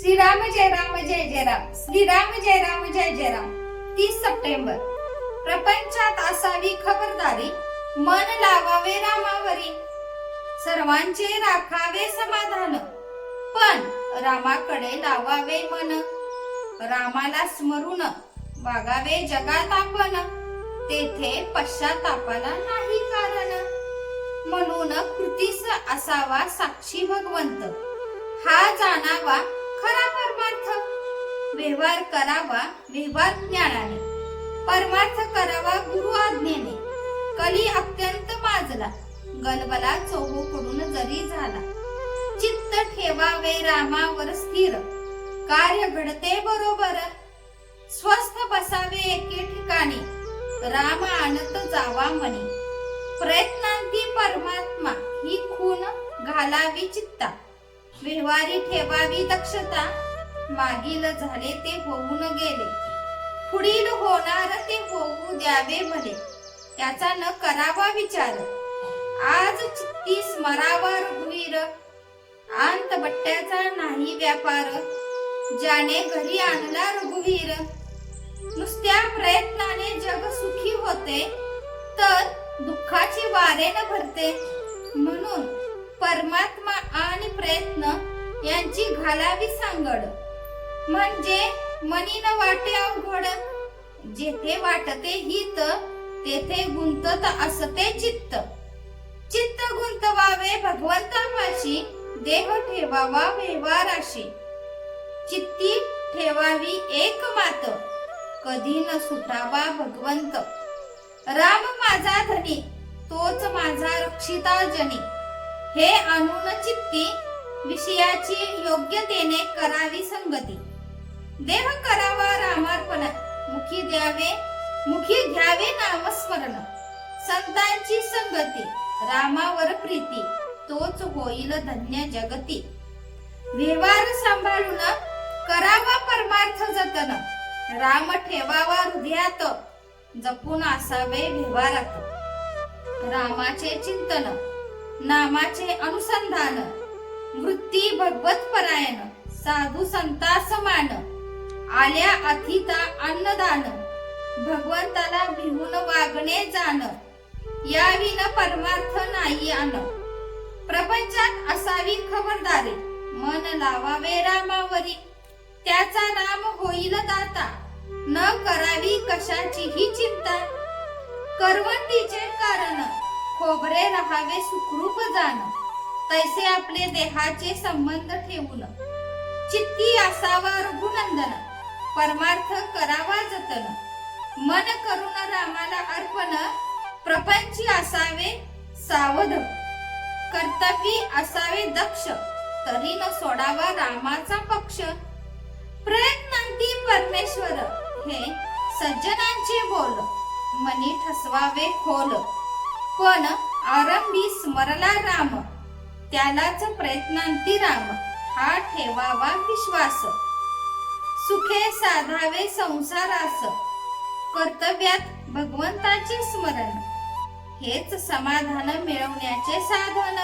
श्रीराम जय राम जय जय राम. श्रीराम जय राम जय जय राम. तीस सप्टेंबर. प्रपंचात असावी खबरदारी मन लावावे रामावरी. सर्वांचे राखावे समाधान. पण रामाकडे लावावे मन. रामाला स्मरून वागावे जगात आपण. तेथे पश्चातापाला नाही कारण. म्हणून कृतीस असावा साक्षी भगवंत. हा जाणावा खरा परमार्थ. व्यवहार करावा व्यवहार ज्ञानाने. परमार्थ करावा गुरु आज्ञेने. कली अत्यंत माजला. गलबला चौहूकडून जरी झाला. चित्त ठेवावे रामावर स्थिर. कार्य घडते बरोबर. स्वस्थ बसावे एके ठिकाणी. राम आणत जावा मनी प्रयत्नांती परमात्मा ही खून घालावी चित्ता. व्यवहारी ठेवावी दक्षता. मागील झाले ते होऊन गेले. पुढील होणार ते होऊ द्यावे म्हणे. त्याचा न करावा विचार. आज चित्ती स्मरावा रघुवीर आंत बट्ट्याचा नाही व्यापार. ज्याने घरी आणला रघुवीर नुसत्या प्रयत्नाने जग सुखी होते तर दुःखाची वारे न भरते. म्हणून परमात्मा आणि प्रयत्न यांची घालावी सांगड. म्हणजे मनीन वाटे अवघड. जेथे वाटते हित तेथे गुंतत असते चित्त. चित्त गुंतवावे भगवंतापाशी देह ठेवावा व्यवहाराशी. चित्ती ठेवावी एक मात कधी न सुटावा भगवंत. राम माझा धनी तोच माझा रक्षिता जनी. हे अनुनचित्ती विषयाची योग्यतेने करावी संगती. देह करावा रामार्पण मुखी द्यावे मुखी घ्यावे नामस्मरण. संतांची संगती रामावर प्रीती तोच होईल धन्य जगती. व्यवहार सांभाळून करावा परमार्थ जतन. राम ठेवावा हृदयात जपून असावे व्यवहारात. रामाचे चिंतन नामाचे अनुसंधान. वृत्ती भगवत परायण साधू संता समान आल्या अथिता अन्नदान. भगवंताला भिवून वागणे जाण. याविन परमार्थ नाही आण. प्रपंचात असावी खबरदारी. मन लावावे रामावरी. त्याचा राम होईल दाता. न करावी कशाचीही चिंता. करवंतीचे कारण. खोबरे राहावे सुखरूप जाण. तैसे आपले देहाचे संबंध ठेवून चित्ती असावा रघुनंदन. परमार्थ करावा जतन. मन करून रामाला अर्पण. प्रपंची असावे सावध. कर्तव्य असावे दक्ष. तरी न सोडावा रामाचा पक्ष. प्रयत्नांती परमेश्वर. हे सज्जनांचे बोल. मनी ठसवावे खोल. पण आरंभी स्मरला राम. त्यालाच प्रयत्नांती राम. हा ठेवावा विश्वास. सुखे साधावे संसारास. कर्तव्यात भगवंताचे स्मरण. हेच समाधान मिळवण्याचे साधन.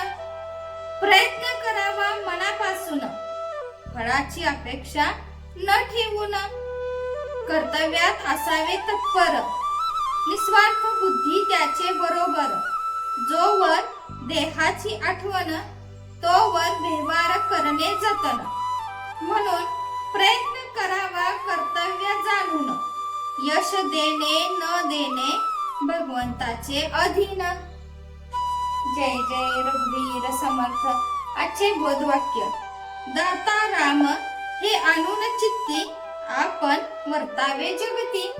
प्रयत्न करावा मनापासून. फळाची अपेक्षा न ठेवून. कर्तव्यात असावे तत्पर. निस्वार्थ बुद्धी त्याचे बरोबर. जोवर देहाची आठवण तोवर व्यवहार करणे जतन. म्हणून प्रयत्न करावा कर्तव्य जाणून. यश देणे न देणे भगवंताचे अधीन. जय जय रघुवीर समर्थ. आजचे बोधवाक्य दाता राम हे आणून चित्ती आपण वर्तावे जगती.